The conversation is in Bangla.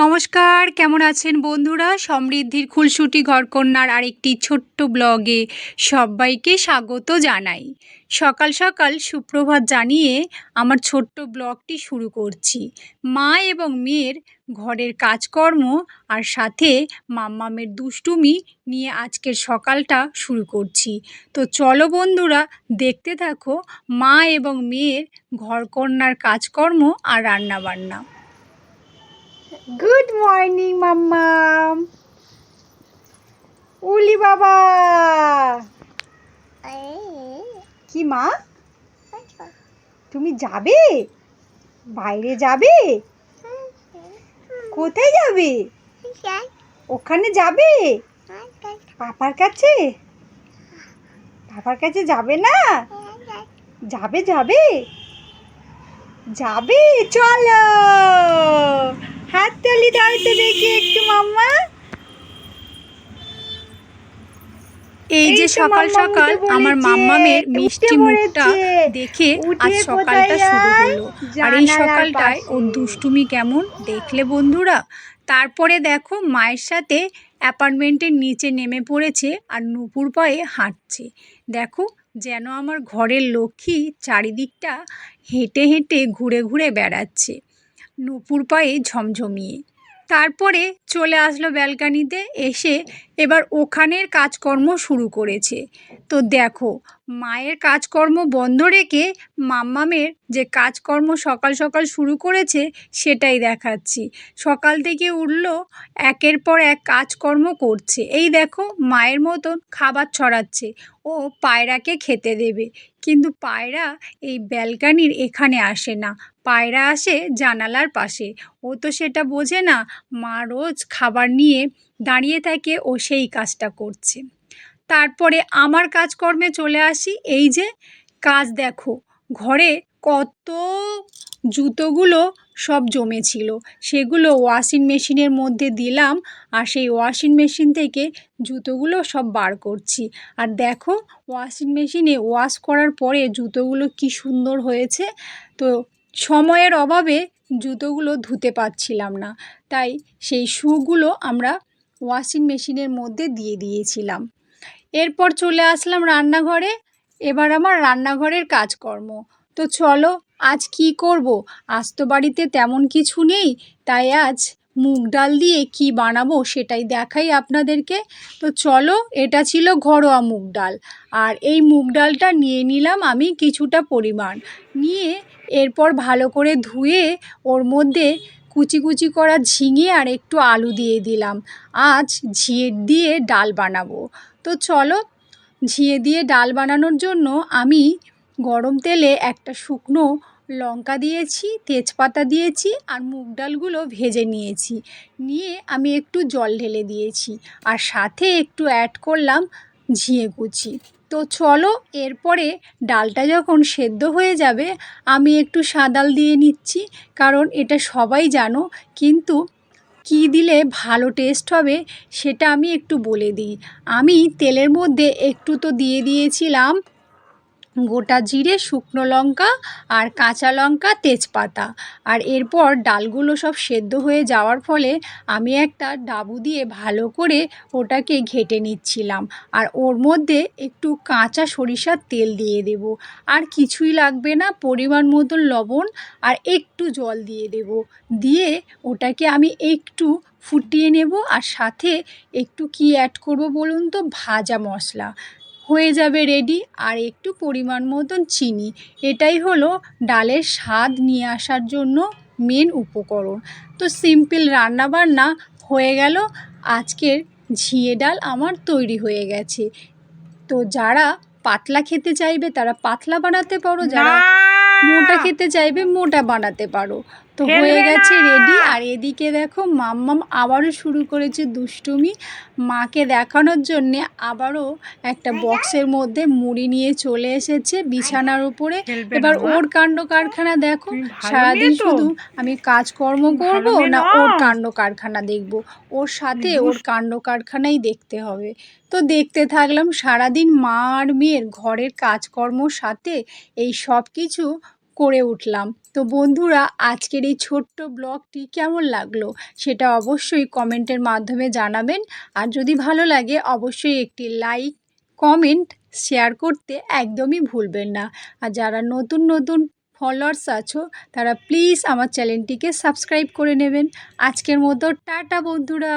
নমস্কার, কেমন আছেন বন্ধুরা? সমৃদ্ধির খুলসুটি ঘরকন্যার আরেকটি ছোট্ট ব্লগে সবাইকে স্বাগত জানাই। সকাল সকাল সুপ্রভাত জানিয়ে আমার ছোট্ট ব্লগটি শুরু করছি। মা এবং মেয়ের ঘরের কাজকর্ম আর সাথে মাম্মামের দুষ্টুমি নিয়ে আজকের সকালটা শুরু করছি। তো চলো বন্ধুরা, দেখতে থাকো মা এবং মেয়ের ঘরকন্যার কাজকর্ম আর রান্নাবান্না। গুড মর্নিং মাম্মাম উলি বাবা কি, মা? তুমি যাবে? বাইরে যাবে? কোথায় যাবে? ওখানে যাবে? পাপার কাছে? পাপার কাছে যাবে না? যাবে যাবে? যাবে, চলো। দাও তো দেখি একটু মাম্মা। এই যে সকাল সকাল আমার মাম্মামের মিষ্টি মুখটা দেখে আজ সকালটা শুরু হলো। আর এই সকালটায় ওর দুষ্টুমি কেমন দেখলে বন্ধুরা? তারপরে দেখো মায়ের সাথে অ্যাপার্টমেন্টের নিচে নেমে পড়েছে আর নুপুর পায়ে হাঁটছে। দেখো যেন আমার ঘরের লক্ষ্মী চারিদিকটা হেঁটে হেঁটে ঘুরে ঘুরে বেড়াচ্ছে। নুপুর পায়ে ঝমঝমিয়ে। তারপরে চলে আসলো ব্যালকানিতে এসে এবার ওখানের কাজকর্ম শুরু করেছে। তো দেখো, মায়ের কাজকর্ম বন্ধ রেখে মাম্মামের যে কাজকর্ম সকাল সকাল শুরু করেছে সেটাই দেখাচ্ছি। সকাল থেকে উঠল, একের পর এক কাজকর্ম করছে। এই দেখো, মায়ের মতন খাবার ছড়াচ্ছে। ও পায়রাকে খেতে দেবে। কিন্তু পায়রা এই ব্যালকানির এখানে আসে না। পায়রা আসে জানালার পাশে। ও তো সেটা বোঝে না, মা রোজ খাবার নিয়ে দাঁড়িয়ে থাকে, ও সেই কাজটা করছে। তারপরে আমার কাজকর্মে চলে আসি, এই যে কাজ দেখো, ঘরে কত জুতোগুলো সব জমেছিল। সেগুলো ওয়াশিং মেশিনের মধ্যে দিলাম, আর সেই ওয়াশিং মেশিন থেকে জুতোগুলো সব বার করছি। আর দেখো, ওয়াশিং মেশিনে ওয়াশ করার পরে জুতোগুলো কি সুন্দর হয়েছে। তো সময়ের অভাবে জুতোগুলো ধুতে পারছিলাম না। তাই সেই শুগুলো আমরা ওয়াশিং মেশিনের মধ্যে দিয়ে দিয়েছিলাম। এরপর চলে আসলাম রান্নাঘরে। এবার আমার রান্নাঘরের কাজকর্ম। তো চলো, আজ কি করব? আজ তো বাড়িতে তেমন কিছু নেই, তাই আজ মুগ ডাল দিয়ে কি বানাবো সেটাই দেখাই আপনাদেরকে। তো চলো, এটা ছিল ঘরোয়া মুগ ডাল। আর এই মুগ ডালটা নিয়ে নিলাম আমি কিছুটা পরিমাণ। নিয়ে এরপর ভালো করে ধুয়ে ওর মধ্যে কুচি কুচি করা ঝিঙে আর একটু আলু দিয়ে দিলাম। আজ ঝিয়ে দিয়ে ডাল বানাবো। তো চলো ঝিয়ে দিয়ে ডাল বানানোর জন্য আমি গরম তেলে একটা শুকনো লঙ্কা দিয়েছি, তেজপাতা দিয়েছি আর মুগ ডালগুলো ভেজে নিয়েছি। নিয়ে আমি একটু জল ঢেলে দিয়েছি। আর সাথে একটু অ্যাড করলাম ঝিয়ে কুচি। তো চলো, এরপরে ডালটা যখন সেদ্ধ হয়ে যাবে, আমি একটু সাদাল দিয়ে নিচ্ছি, কারণ এটা সবাই জানো, কিন্তু কি দিলে ভালো টেস্ট হবে সেটা আমি একটু বলে দিই। আমি তেলের মধ্যে একটু তো দিয়ে দিয়েছিলাম গোটা জিরে, শুকনো লঙ্কা আর কাঁচা লঙ্কা, তেজপাতা। আর এরপর ডালগুলো সব সেদ্ধ হয়ে যাওয়ার ফলে আমি একটা ডাবু দিয়ে ভালো করে ওটাকে ঘেটে নিচ্ছিলাম। আর ওর মধ্যে একটু কাঁচা সরিষার তেল দিয়ে দেব। আর কিছুই লাগবে না, পরিমাণ মতন লবণ আর একটু জল দিয়ে দেব। দিয়ে ওটাকে আমি একটু ফুটিয়ে নেব আর সাথে একটু কি অ্যাড করব বলুন তো, ভাজা মশলা। হয়ে যাবে রেডি আর একটু পরিমাণ মতন চিনি। এটাই হলো ডালের স্বাদ নিয়ে আসার জন্য মেন উপকরণ। তো সিম্পল রান্নাবান্না হয়ে গেল। আজকের ঝিয়ে ডাল আমার তৈরি হয়ে গেছে। তো যারা পাতলা খেতে চাইবে তারা পাতলা বানাতে পারো যারা মোটা খেতে চাইবে মোটা বানাতে পারো। তো হয়ে গেছে রেডি আর এদিকে দেখো মাম্মাম আবারও শুরু করেছে দুষ্টুমি। মাকে দেখানোর জন্যে আবারও একটা বক্সের মধ্যে মুড়ি নিয়ে চলে এসেছে বিছানার উপরে। এবার ওর কাণ্ড কারখানা দেখো। সারাদিন শুধু আমি কাজকর্ম করব না ওর কাণ্ড কারখানা দেখব। ওর সাথে ওর কাণ্ড কারখানাই দেখতে হবে। তো দেখতে থাকলাম সারাদিন মা আর মেয়ের ঘরের কাজকর্ম সাথে। এই সব কিছু করে উঠলাম। তো বন্ধুরা, আজকের এই ছোট্ট ব্লগটি কেমন লাগল সেটা অবশ্যই কমেন্টের মাধ্যমে জানাবেন। আর যদি ভালো লাগে, অবশ্যই একটি লাইক কমেন্ট শেয়ার করতে একদমই ভুলবেন না। আর যারা নতুন নতুন ফলোয়ার্স আছো, তারা প্লিজ আমার চ্যানেলটিকে সাবস্ক্রাইব করে নেবেন। আজকের মতো টাটা বন্ধুরা।